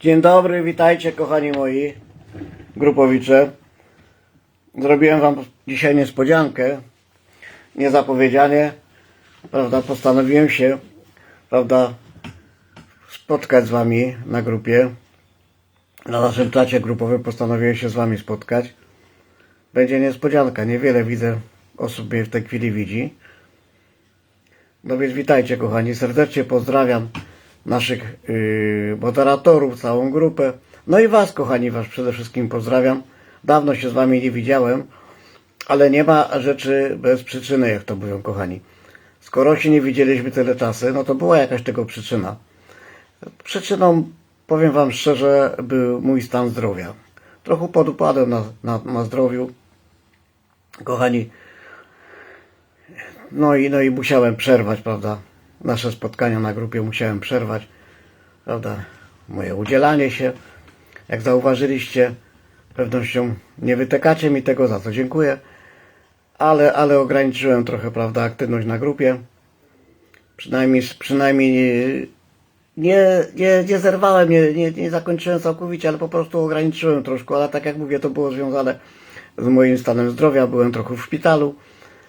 Dzień dobry, witajcie kochani moi grupowicze. Zrobiłem wam dzisiaj niespodziankę, niezapowiedzianie, prawda, postanowiłem się, prawda, spotkać z wami na grupie. Na naszym czacie grupowym postanowiłem się z wami spotkać. Będzie niespodzianka, niewiele widzę osób mnie w tej chwili widzi. No więc witajcie kochani, serdecznie pozdrawiam naszych yy, moderatorów, całą grupę. No i was kochani, was przede wszystkim pozdrawiam. Dawno się z wami nie widziałem, ale nie ma rzeczy bez przyczyny, jak to mówią kochani. Skoro się nie widzieliśmy tyle czasu, no to była jakaś tego przyczyna. Przyczyną, powiem wam szczerze, był mój stan zdrowia. Trochę podupadłem na, na, na zdrowiu. Kochani, no i, no i musiałem przerwać, prawda? Nasze spotkania na grupie musiałem przerwać, prawda? Moje udzielanie się. Jak zauważyliście, pewnością nie wytekacie mi tego, za co dziękuję. Ale, ale ograniczyłem trochę, prawda, aktywność na grupie. Przynajmniej, przynajmniej nie, nie, nie, zerwałem, nie, nie, nie zakończyłem całkowicie, ale po prostu ograniczyłem troszkę. Ale tak jak mówię, to było związane z moim stanem zdrowia. Byłem trochę w szpitalu,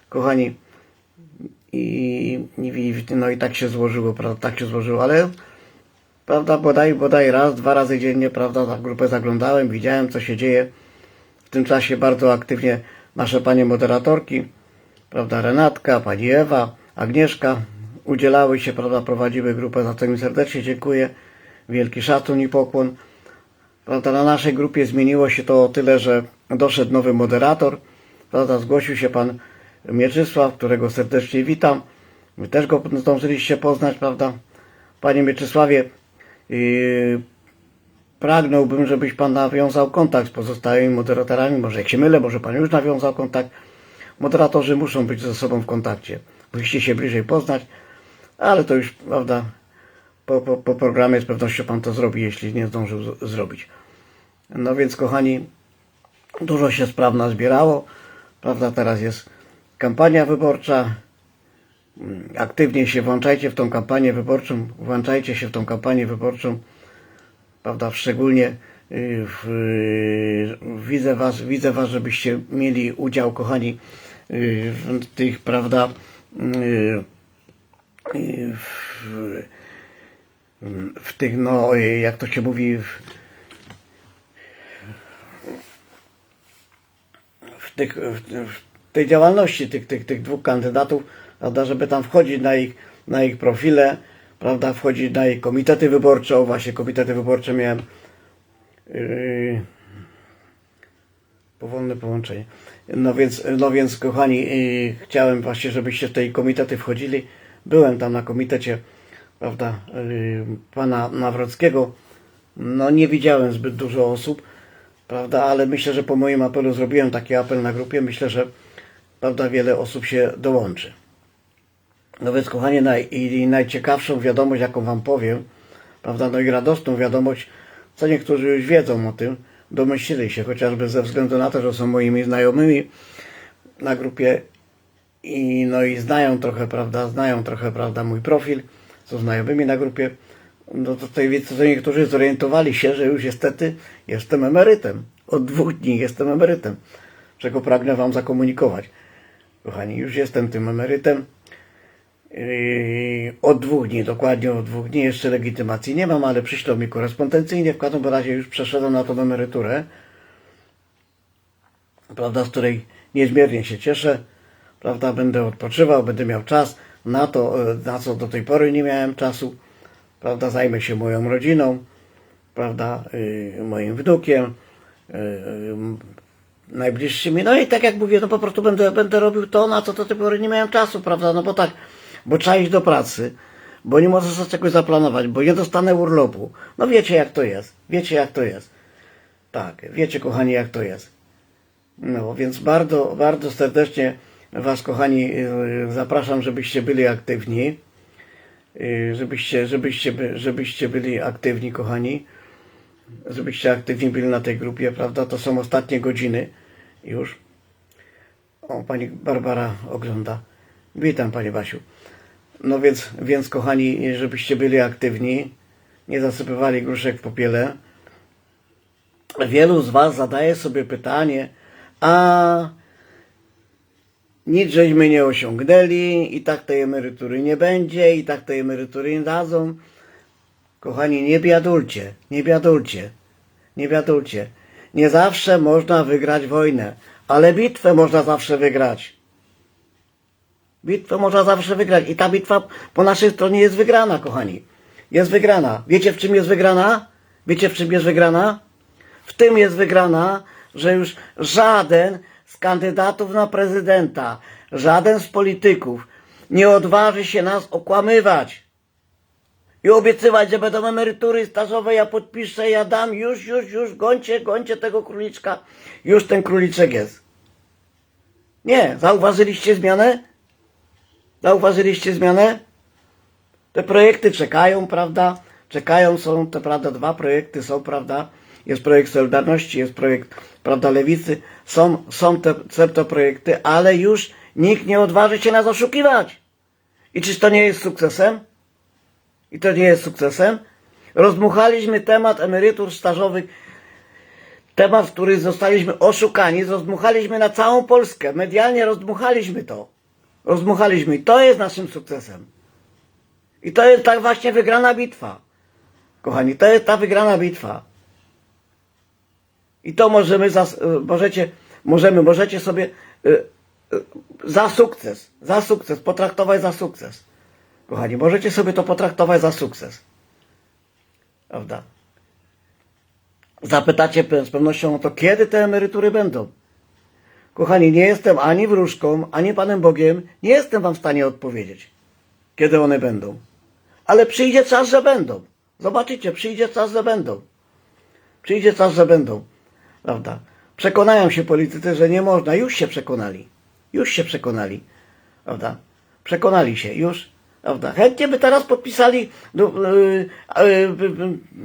kochani. I, i no i tak się złożyło, prawda, tak się złożyło, ale prawda, bodaj, bodaj raz, dwa razy dziennie, prawda, na grupę zaglądałem, widziałem co się dzieje. W tym czasie bardzo aktywnie nasze panie moderatorki, prawda, Renatka, pani Ewa, Agnieszka udzielały się, prawda, prowadziły grupę, za co im serdecznie dziękuję. Wielki szacun i pokłon. Prawda, na naszej grupie zmieniło się to o tyle, że doszedł nowy moderator, prawda, zgłosił się pan Mieczysław, którego serdecznie witam. Wy też go zdążyliście poznać, prawda? Panie Mieczysławie, yy, pragnąłbym, żebyś pan nawiązał kontakt z pozostałymi moderatorami. Może jak się mylę, może pan już nawiązał kontakt. Moderatorzy muszą być ze sobą w kontakcie. Musicie się bliżej poznać, ale to już, prawda, po, po, po programie z pewnością pan to zrobi, jeśli nie zdążył z, zrobić. No więc, kochani, dużo się spraw nazbierało, prawda, teraz jest kampania wyborcza. Aktywnie się włączajcie w tą kampanię wyborczą, włączajcie się w tą kampanię wyborczą, prawda, szczególnie y, w, y, widzę was, widzę was, żebyście mieli udział, kochani, y, w tych, prawda, w, w tych, no, jak to się mówi, w, w, tych, w, w tej działalności tych, tych, tych dwóch kandydatów, prawda, żeby tam wchodzić na ich, na ich profile, prawda, wchodzić na ich komitety wyborcze, o właśnie komitety wyborcze miałem yy, powolne połączenie. No więc, no więc kochani, yy, chciałem właśnie, żebyście w tej komitety wchodzili. Byłem tam na komitecie, prawda, yy, pana Nawrockiego. No nie widziałem zbyt dużo osób, prawda, ale myślę, że po moim apelu zrobiłem taki apel na grupie. Myślę, że prawda, wiele osób się dołączy. No więc, kochani, naj, i najciekawszą wiadomość, jaką Wam powiem, prawda, no i radosną wiadomość, co niektórzy już wiedzą o tym, domyślili się, chociażby ze względu na to, że są moimi znajomymi na grupie i no i znają trochę, prawda, znają trochę, prawda, mój profil, są znajomymi na grupie, no to tutaj to niektórzy zorientowali się, że już niestety jestem emerytem. Od dwóch dni jestem emerytem, czego pragnę Wam zakomunikować. Kochani, już jestem tym emerytem. Yy, od dwóch dni, dokładnie od dwóch dni. Jeszcze legitymacji nie mam, ale przyślą mi korespondencyjnie. W każdym razie już przeszedłem na tą emeryturę, prawda, z której niezmiernie się cieszę. Prawda, będę odpoczywał, będę miał czas na to, e, na co do tej pory nie miałem czasu. Prawda, zajmę się moją rodziną, prawda, yy, moim wnukiem, yy, najbliższymi. No i tak jak mówię, no po prostu będę, będę robił to, na co do tej pory nie miałem czasu, prawda? No bo tak, bo trzeba iść do pracy, bo nie możesz sobie czegoś zaplanować, bo nie dostanę urlopu. No wiecie jak to jest, wiecie jak to jest. Tak, wiecie kochani jak to jest. No więc bardzo, bardzo serdecznie Was kochani yy, zapraszam, żebyście byli aktywni. Yy, Żebyście, żebyście, by- żebyście byli aktywni kochani żebyście aktywni byli na tej grupie, prawda? To są ostatnie godziny już. O, pani Barbara ogląda. Witam, pani Basiu. No więc, więc kochani, żebyście byli aktywni, nie zasypywali gruszek w popiele. Wielu z Was zadaje sobie pytanie, a nic żeśmy nie osiągnęli, i tak tej emerytury nie będzie, i tak tej emerytury nie dadzą. Kochani, nie biadulcie, nie biadulcie, nie biadulcie. Nie zawsze można wygrać wojnę, ale bitwę można zawsze wygrać. Bitwę można zawsze wygrać i ta bitwa po naszej stronie jest wygrana, kochani. Jest wygrana. Wiecie w czym jest wygrana? Wiecie w czym jest wygrana? W tym jest wygrana, że już żaden z kandydatów na prezydenta, żaden z polityków nie odważy się nas okłamywać i obiecywać, że będą emerytury stażowe, ja podpiszę, ja dam, już, już, już, gońcie, gońcie tego króliczka, już ten króliczek jest. Nie, zauważyliście zmianę? Zauważyliście zmianę? Te projekty czekają, prawda? Czekają, są te, prawda, dwa projekty są, prawda? Jest projekt Solidarności, jest projekt, prawda, Lewicy. Są, są te, są te projekty, ale już nikt nie odważy się nas oszukiwać. I czyż to nie jest sukcesem? I to nie jest sukcesem? Rozdmuchaliśmy temat emerytur stażowych, temat, w który zostaliśmy oszukani, rozdmuchaliśmy na całą Polskę. Medialnie rozdmuchaliśmy to. Rozdmuchaliśmy i to jest naszym sukcesem. I to jest tak właśnie wygrana bitwa. Kochani, to jest ta wygrana bitwa. I to możemy, y, możecie, możemy, możecie sobie y, y, za sukces, za sukces, potraktować za sukces. Kochani, możecie sobie to potraktować za sukces. Prawda? Zapytacie z pewnością o to, kiedy te emerytury będą. Kochani, nie jestem ani wróżką, ani Panem Bogiem, nie jestem Wam w stanie odpowiedzieć, kiedy one będą. Ale przyjdzie czas, że będą. Zobaczycie, przyjdzie czas, że będą. Przyjdzie czas, że będą. Prawda? Przekonają się politycy, że nie można. Już się przekonali. Już się przekonali. Prawda? Przekonali się. Już. Prawda? Chętnie by teraz podpisali. Yy, yy,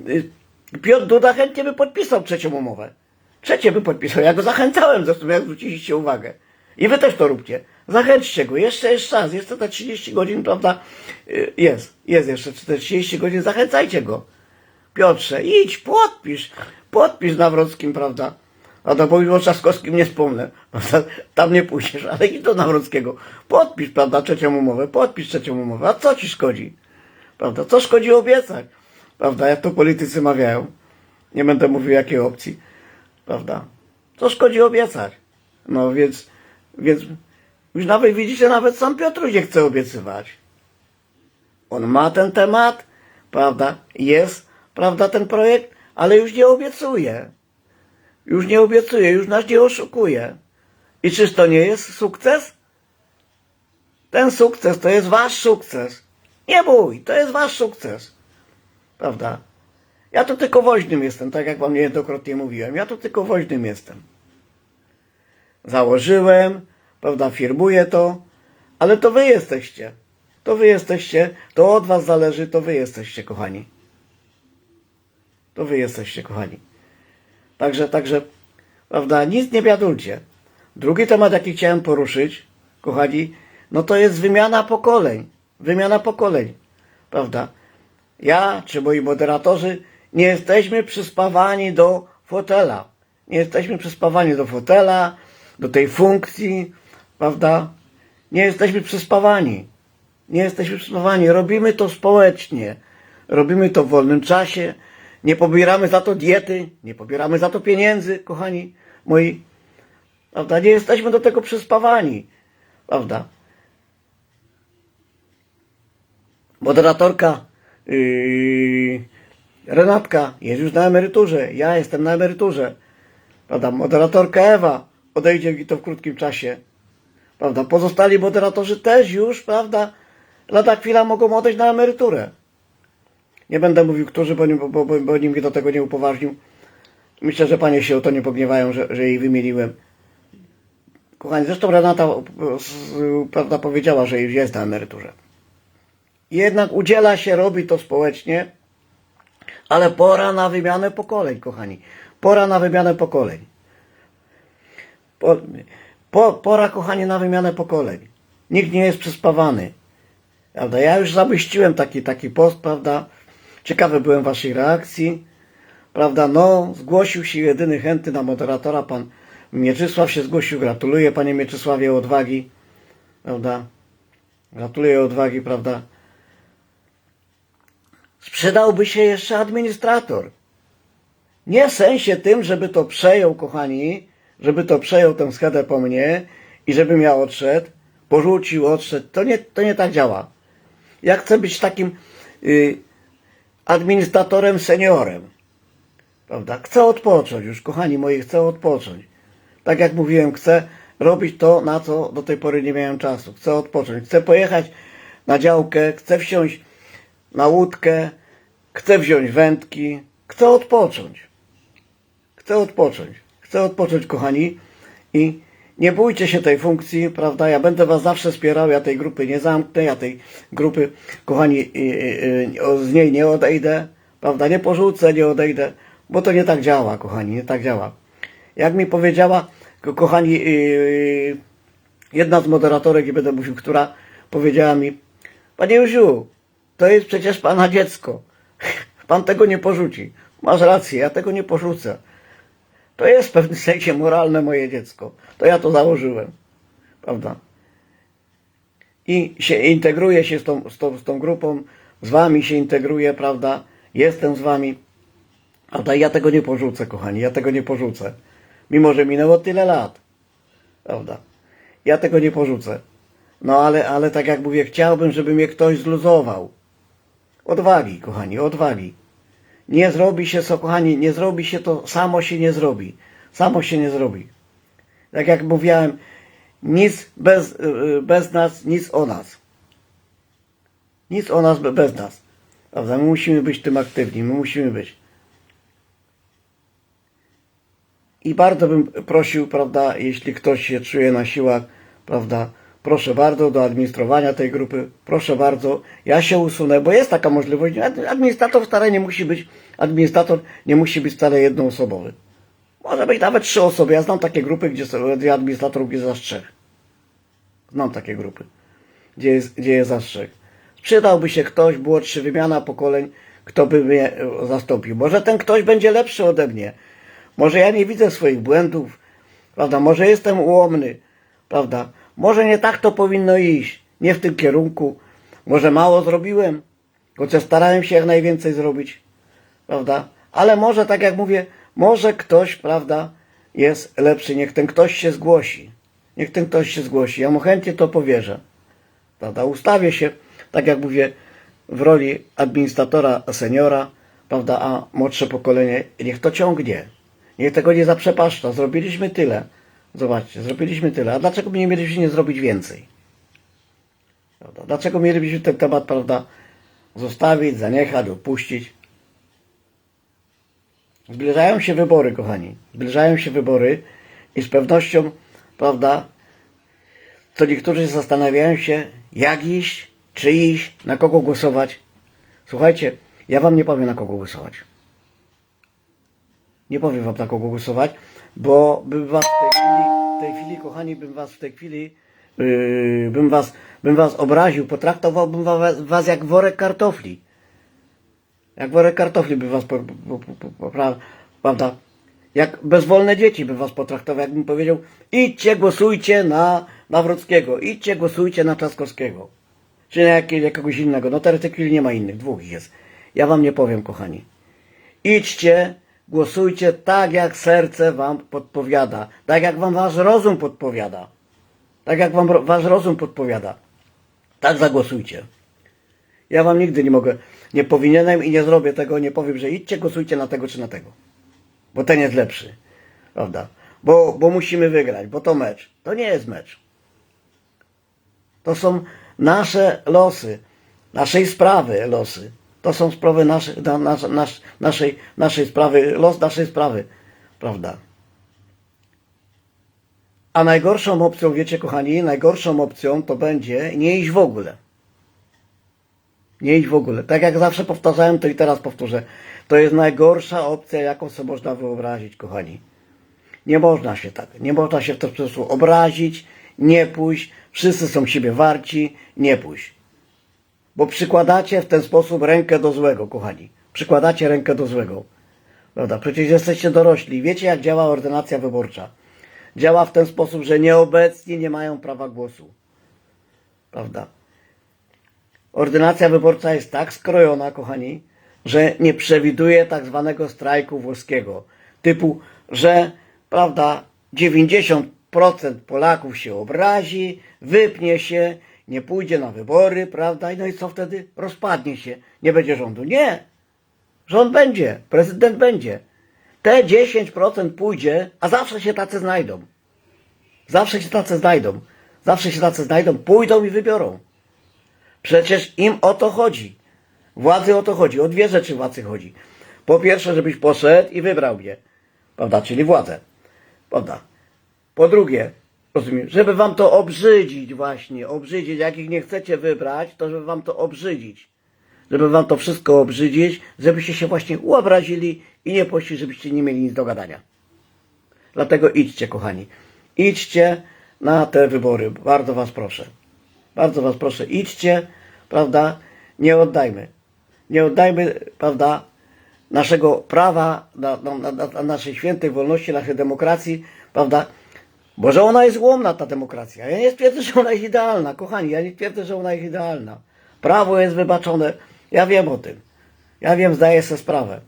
yy, yy, Piotr Duda chętnie by podpisał trzecią umowę. Trzecie by podpisał. Ja go zachęcałem, zresztą jak zwróciliście uwagę. I wy też to róbcie. Zachęćcie go. Jeszcze jest czas. Jeszcze te 30 godzin, prawda? Jest. Jest jeszcze te 30 godzin. Zachęcajcie go. Piotrze, idź, podpisz. Podpisz Nawrockim, prawda? A to bo o Trzaskowskim nie wspomnę. Prawda? Tam nie pójdziesz, ale idź do Nawrockiego. Podpisz, prawda, trzecią umowę. Podpisz trzecią umowę. A co ci szkodzi? Prawda? Co szkodzi obiecać? Prawda? Jak to politycy mawiają. Nie będę mówił jakiej opcji. Prawda? Co szkodzi obiecać? No więc, więc już nawet widzicie, nawet sam Piotr nie chce obiecywać. On ma ten temat, prawda? Jest, prawda, ten projekt, ale już nie obiecuje. Już nie obiecuje, już nas nie oszukuje. I czyż to nie jest sukces? Ten sukces to jest wasz sukces. Nie bój, to jest wasz sukces. Prawda? Ja tu tylko woźnym jestem, tak jak wam niejednokrotnie mówiłem. Ja tu tylko woźnym jestem. Założyłem, prawda, firmuję to, ale to wy jesteście. To wy jesteście, to od was zależy, to wy jesteście, kochani. To wy jesteście, kochani. Także, także, prawda, nic nie biadulcie. Drugi temat, jaki chciałem poruszyć, kochani, no to jest wymiana pokoleń. Wymiana pokoleń, prawda? Ja, czy moi moderatorzy, nie jesteśmy przyspawani do fotela. Nie jesteśmy przyspawani do fotela, do tej funkcji, prawda? Nie jesteśmy przyspawani. Nie jesteśmy przyspawani. Robimy to społecznie. Robimy to w wolnym czasie. Nie pobieramy za to diety, nie pobieramy za to pieniędzy, kochani moi. Prawda? Nie jesteśmy do tego przyspawani. Prawda? Moderatorka yy, Renatka jest już na emeryturze. Ja jestem na emeryturze. Prawda? Moderatorka Ewa odejdzie i to w krótkim czasie. Prawda? Pozostali moderatorzy też już, prawda? Lada chwila mogą odejść na emeryturę. Nie będę mówił, którzy, bo, bo, bo, bo nikt do tego nie upoważnił. Myślę, że panie się o to nie pogniewają, że, że jej wymieniłem. Kochani, zresztą Renata z- prawda, powiedziała, że już jest na emeryturze. Jednak udziela się, robi to społecznie, ale pora na wymianę pokoleń, kochani. Pora na wymianę pokoleń. Po, po, pora, kochani, na wymianę pokoleń. Nikt nie jest przyspawany. Prawda? Ja już zamyśliłem taki, taki post, prawda? Ciekawy byłem waszej reakcji. Prawda, no, zgłosił się jedyny chętny na moderatora, pan Mieczysław się zgłosił. Gratuluję, panie Mieczysławie, odwagi. Prawda? Gratuluję odwagi, prawda? Sprzedałby się jeszcze administrator. Nie w sensie tym, żeby to przejął, kochani, żeby to przejął tę schedę po mnie i żebym ja odszedł, porzucił, odszedł. To nie, to nie tak działa. Ja chcę być takim y, administratorem seniorem. Prawda? Chcę odpocząć już, kochani moi, chcę odpocząć. Tak jak mówiłem, chcę robić to, na co do tej pory nie miałem czasu. Chcę odpocząć. Chcę pojechać na działkę, chcę wsiąść na łódkę, chcę wziąć wędki, chcę odpocząć. Chcę odpocząć. Chcę odpocząć, kochani. I nie bójcie się tej funkcji, prawda? Ja będę was zawsze wspierał, ja tej grupy nie zamknę, ja tej grupy, kochani, y, y, y, z niej nie odejdę, prawda? Nie porzucę, nie odejdę, bo to nie tak działa, kochani, nie tak działa. Jak mi powiedziała, ko- kochani, jedna z moderatorek, nie będę mówił, która powiedziała mi, Panie Józiu, to jest przecież Pana dziecko. Pan tego nie porzuci. Masz rację, ja tego nie porzucę. To jest w pewnym sensie moralne moje dziecko. To ja to założyłem. Prawda? I się integruję się z tą, z, tą, z tą grupą, z wami się integruję, prawda? Jestem z wami. Prawda? Ja tego nie porzucę, kochani, ja tego nie porzucę. Mimo, że minęło tyle lat. Prawda? Ja tego nie porzucę. No ale, ale tak jak mówię, chciałbym, żeby mnie ktoś zluzował. Odwagi, kochani, odwagi. Nie zrobi się to, kochani, nie zrobi się to, samo się nie zrobi. Samo się nie zrobi. Tak jak mówiłem, nic bez, y, bez nas, nic o nas. Nic o nas be- bez nas. Prawda? My musimy być tym aktywni, my musimy być. I bardzo bym prosił, prawda, jeśli ktoś się czuje na siłach, prawda, proszę bardzo do administrowania tej grupy, proszę bardzo, ja się usunę, bo jest taka możliwość, Ad- administrator wcale nie musi być, administrator nie musi być wcale jednoosobowy. Może być nawet trzy osoby, ja znam takie grupy, gdzie, są, gdzie administratorów jest aż trzech. Znam takie grupy, gdzie jest, gdzie jest aż trzech. Przydałby się ktoś, młodszy, wymiana pokoleń, kto by mnie e, zastąpił. Może ten ktoś będzie lepszy ode mnie. Może ja nie widzę swoich błędów, prawda? Może jestem ułomny, prawda? Może nie tak to powinno iść, nie w tym kierunku. Może mało zrobiłem, chociaż starałem się jak najwięcej zrobić, prawda? Ale może, tak jak mówię, może ktoś, prawda, jest lepszy. Niech ten ktoś się zgłosi. Niech ten ktoś się zgłosi. Ja mu chętnie to powierzę, prawda? Ustawię się, tak jak mówię, w roli administratora seniora, prawda, a młodsze pokolenie niech to ciągnie. Niech tego nie zaprzepaszcza. Zrobiliśmy tyle. Zobaczcie, zrobiliśmy tyle. A dlaczego my nie mielibyśmy nie zrobić więcej? Prawda? Dlaczego mielibyśmy ten temat, prawda, zostawić, zaniechać, opuścić? Zbliżają się wybory, kochani. Zbliżają się wybory i z pewnością, prawda, to niektórzy zastanawiają się, jak iść, czy iść, na kogo głosować. Słuchajcie, ja wam nie powiem, na kogo głosować. Nie powiem wam, na kogo głosować, bo bym was w tej chwili, w tej chwili kochani, bym was w tej chwili, yy, bym was, bym was obraził, potraktowałbym was, was jak worek kartofli. Jak worek kartofli by was, prawda? Jak bezwolne dzieci by was potraktował, jakbym powiedział, idźcie, głosujcie na Nawrockiego, idźcie, głosujcie na Trzaskowskiego. Czy na jakie, jakiegoś innego. No teraz w tej chwili nie ma innych, dwóch jest. Ja wam nie powiem, kochani. Idźcie, głosujcie tak, jak serce wam podpowiada. Tak, jak wam wasz rozum podpowiada. Tak, jak wam wasz rozum podpowiada. Tak zagłosujcie. Ja wam nigdy nie mogę, nie powinienem i nie zrobię tego, nie powiem, że idźcie, głosujcie na tego czy na tego. Bo ten jest lepszy. Prawda? Bo, bo musimy wygrać, bo to mecz. To nie jest mecz. To są nasze losy, naszej sprawy losy. To są sprawy nasze, na, nasz, naszej, naszej sprawy, los naszej sprawy. Prawda? A najgorszą opcją, wiecie kochani, najgorszą opcją to będzie nie iść w ogóle. Nie iść w ogóle. Tak jak zawsze powtarzałem, to i teraz powtórzę. To jest najgorsza opcja, jaką sobie można wyobrazić, kochani. Nie można się tak, nie można się w ten sposób obrazić, nie pójść. Wszyscy są siebie warci, nie pójść. Bo przykładacie w ten sposób rękę do złego, kochani. Przykładacie rękę do złego. Prawda? Przecież jesteście dorośli. Wiecie, jak działa ordynacja wyborcza. Działa w ten sposób, że nieobecni nie mają prawa głosu. Prawda? Ordynacja wyborcza jest tak skrojona, kochani, że nie przewiduje tak zwanego strajku włoskiego. Typu, że, prawda, 90% Polaków się obrazi, wypnie się, nie pójdzie na wybory, prawda, no i co wtedy? Rozpadnie się, nie będzie rządu. Nie! Rząd będzie, prezydent będzie. Te 10% pójdzie, a zawsze się tacy znajdą. Zawsze się tacy znajdą. Zawsze się tacy znajdą, pójdą i wybiorą. Przecież im o to chodzi. Władzy o to chodzi. O dwie rzeczy władzy chodzi. Po pierwsze, żebyś poszedł i wybrał mnie. Prawda? Czyli władzę. Prawda? Po drugie, rozumiem, żeby wam to obrzydzić właśnie, obrzydzić, jak ich nie chcecie wybrać, to żeby wam to obrzydzić. Żeby wam to wszystko obrzydzić, żebyście się właśnie uobrazili i nie poszli, żebyście nie mieli nic do gadania. Dlatego idźcie, kochani. Idźcie na te wybory. Bardzo was proszę. Bardzo was proszę, idźcie, prawda? Nie oddajmy. Nie oddajmy, prawda, naszego prawa, na, na, na, na naszej świętej wolności, naszej demokracji, prawda? Bo że ona jest łomna, ta demokracja. Ja nie twierdzę, że ona jest idealna, kochani, ja nie twierdzę, że ona jest idealna. Prawo jest wybaczone, ja wiem o tym. Ja wiem, zdaję sobie sprawę.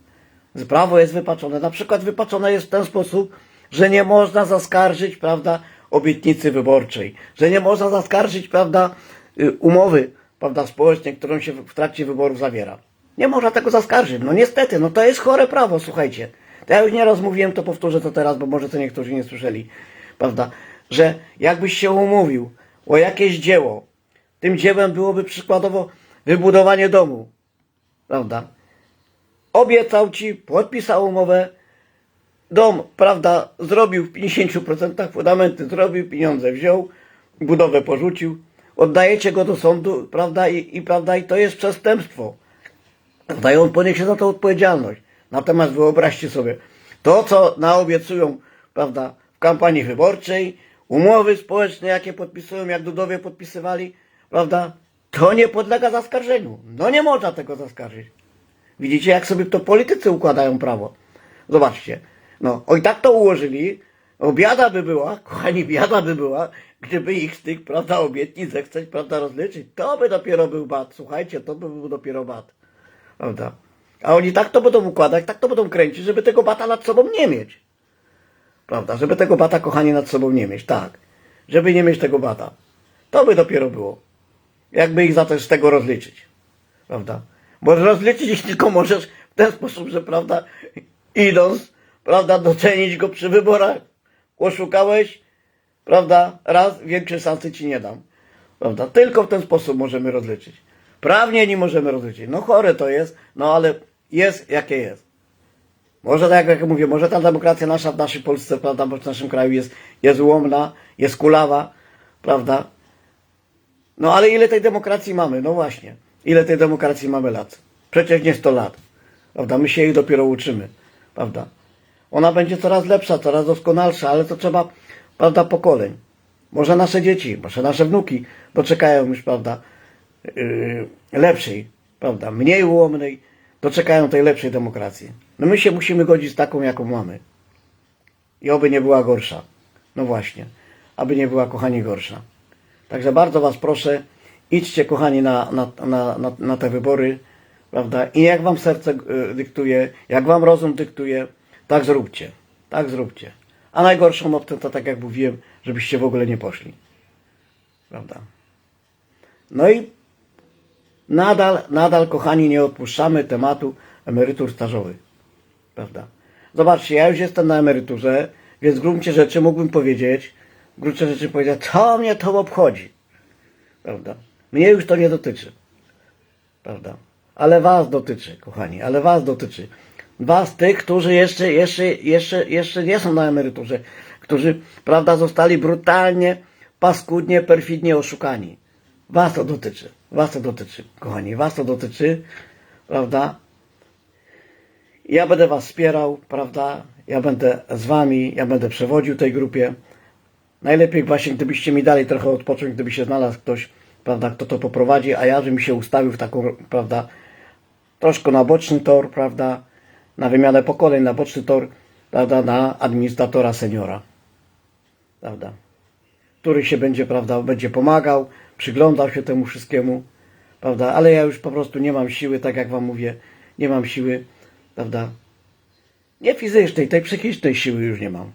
Prawo jest wypaczone. Na przykład wypaczone jest w ten sposób, że nie można zaskarżyć, prawda, obietnicy wyborczej, że nie można zaskarżyć, prawda, y, umowy, prawda, społecznej, którą się w trakcie wyborów zawiera. Nie można tego zaskarżyć. No niestety, no to jest chore prawo, słuchajcie. To ja już nieraz mówiłem, to powtórzę to teraz, bo może to niektórzy nie słyszeli, prawda, że jakbyś się umówił o jakieś dzieło, tym dziełem byłoby przykładowo wybudowanie domu, prawda, obiecał ci, podpisał umowę, dom, prawda, zrobił w 50% fundamenty, zrobił, pieniądze wziął, budowę porzucił, oddajecie go do sądu, prawda, i, i, prawda, i to jest przestępstwo. Prawda, on poniesie za to odpowiedzialność. Natomiast wyobraźcie sobie, to co naobiecują, prawda, w kampanii wyborczej, umowy społeczne, jakie podpisują, jak Dudowie podpisywali, prawda, to nie podlega zaskarżeniu. No nie można tego zaskarżyć. Widzicie, jak sobie to politycy układają prawo. Zobaczcie. No, oj tak to ułożyli. O, biada by była, kochani, biada by była, gdyby ich z tych, prawda, obietnic zechceć, prawda, rozliczyć. To by dopiero był bat. Słuchajcie, to by był dopiero bat. Prawda? A oni tak to będą układać, tak to będą kręcić, żeby tego bata nad sobą nie mieć. Prawda? Żeby tego bata, kochani, nad sobą nie mieć. Tak. Żeby nie mieć tego bata. To by dopiero było. Jakby ich za to z tego rozliczyć. Prawda? Bo rozliczyć ich tylko możesz w ten sposób, że prawda, idąc, prawda, docenić go przy wyborach. Oszukałeś, prawda, raz, większej szansy ci nie dam. Prawda? Tylko w ten sposób możemy rozliczyć. Prawnie nie możemy rozliczyć. No chore to jest, no ale jest jakie jest. Może tak jak mówię, może ta demokracja nasza w naszej Polsce, prawda, w naszym kraju jest, jest ułomna, jest kulawa, prawda? No ale ile tej demokracji mamy? No właśnie. Ile tej demokracji mamy lat? Przecież nie 100 lat. Prawda? My się jej dopiero uczymy. Prawda? Ona będzie coraz lepsza, coraz doskonalsza, ale to trzeba, prawda, pokoleń. Może nasze dzieci, może nasze wnuki doczekają już, prawda, yy, lepszej, prawda, mniej ułomnej, doczekają tej lepszej demokracji. No my się musimy godzić z taką, jaką mamy. I oby nie była gorsza. No właśnie. Aby nie była, kochani, gorsza. Także bardzo Was proszę, idźcie, kochani, na, na, na, na, na te wybory, prawda? I jak Wam serce y, dyktuje, jak Wam rozum dyktuje, tak zróbcie. Tak zróbcie. A najgorszą opcją to, tak jak mówiłem, żebyście w ogóle nie poszli. Prawda? No i nadal, nadal, kochani, nie odpuszczamy tematu emerytur stażowych. Prawda? Zobaczcie, ja już jestem na emeryturze, więc w gruncie rzeczy mógłbym powiedzieć, w gruncie rzeczy powiedzieć, co mnie to obchodzi. Prawda? Mnie już to nie dotyczy. Prawda? Ale was dotyczy, kochani, ale was dotyczy. Was, tych, którzy jeszcze, jeszcze, jeszcze, jeszcze nie są na emeryturze, którzy, prawda, zostali brutalnie, paskudnie, perfidnie oszukani. Was to dotyczy. Was to dotyczy, kochani. Was to dotyczy, prawda? Ja będę was wspierał, prawda? Ja będę z wami, ja będę przewodził tej grupie. Najlepiej właśnie, gdybyście mi dali trochę odpocząć, gdyby się znalazł ktoś, prawda, kto to poprowadzi, a ja bym się ustawił w taką, prawda, troszkę na boczny tor, prawda, na wymianę pokoleń, na boczny tor, prawda, na administratora seniora, prawda, który się będzie, prawda, będzie pomagał, przyglądał się temu wszystkiemu, prawda, ale ja już po prostu nie mam siły, tak jak wam mówię, nie mam siły, prawda, nie fizycznej, tej psychicznej siły już nie mam.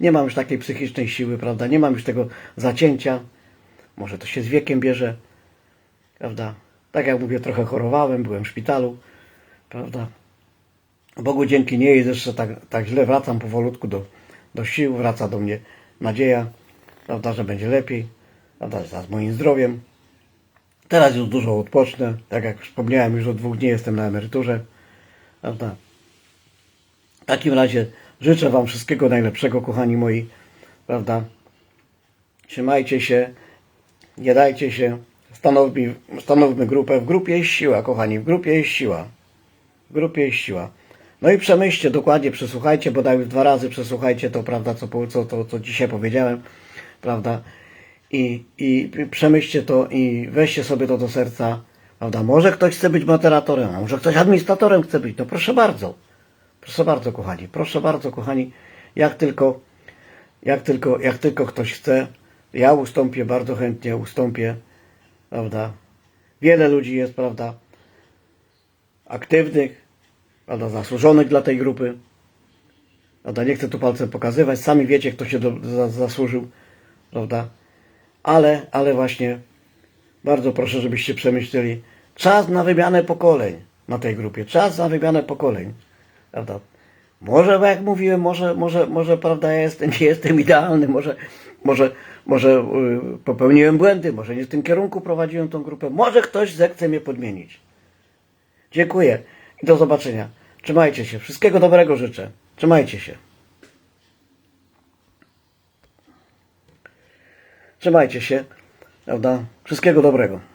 Nie mam już takiej psychicznej siły, prawda, nie mam już tego zacięcia, może to się z wiekiem bierze, prawda, tak jak mówię, trochę chorowałem, byłem w szpitalu, prawda, Bogu dzięki nie jest jeszcze tak, tak źle, wracam powolutku do, do sił, wraca do mnie nadzieja, prawda, że będzie lepiej, prawda, z moim zdrowiem. Teraz już dużo odpocznę, tak jak wspomniałem, już od dwóch dni jestem na emeryturze, prawda. W takim razie życzę Wam wszystkiego najlepszego, kochani moi, prawda. Trzymajcie się, nie dajcie się, stanowmy, stanowmy grupę. W grupie jest siła, kochani, w grupie jest siła. W grupie jest siła. No i przemyślcie dokładnie, przesłuchajcie, bodaj już dwa razy przesłuchajcie to, prawda, co, co, to, co dzisiaj powiedziałem, prawda, i, i przemyślcie to i weźcie sobie to do serca, prawda, może ktoś chce być moderatorem, a może ktoś administratorem chce być, no proszę bardzo, proszę bardzo, kochani, proszę bardzo, kochani, jak tylko, jak tylko, jak tylko ktoś chce, ja ustąpię, bardzo chętnie ustąpię, prawda, wiele ludzi jest, prawda, aktywnych, prawda, zasłużonych dla tej grupy. Prawda, nie chcę tu palcem pokazywać, sami wiecie, kto się do, za, zasłużył, prawda? Ale, ale właśnie bardzo proszę, żebyście przemyśleli czas na wymianę pokoleń na tej grupie, czas na wymianę pokoleń, prawda? Może, jak mówiłem, może, może, może, prawda, ja jestem, nie jestem idealny, może, może, może yy, popełniłem błędy, może nie w tym kierunku prowadziłem tą grupę, może ktoś zechce mnie podmienić. Dziękuję i do zobaczenia. Trzymajcie się. Wszystkiego dobrego życzę. Trzymajcie się. Trzymajcie się. Prawda? Wszystkiego dobrego.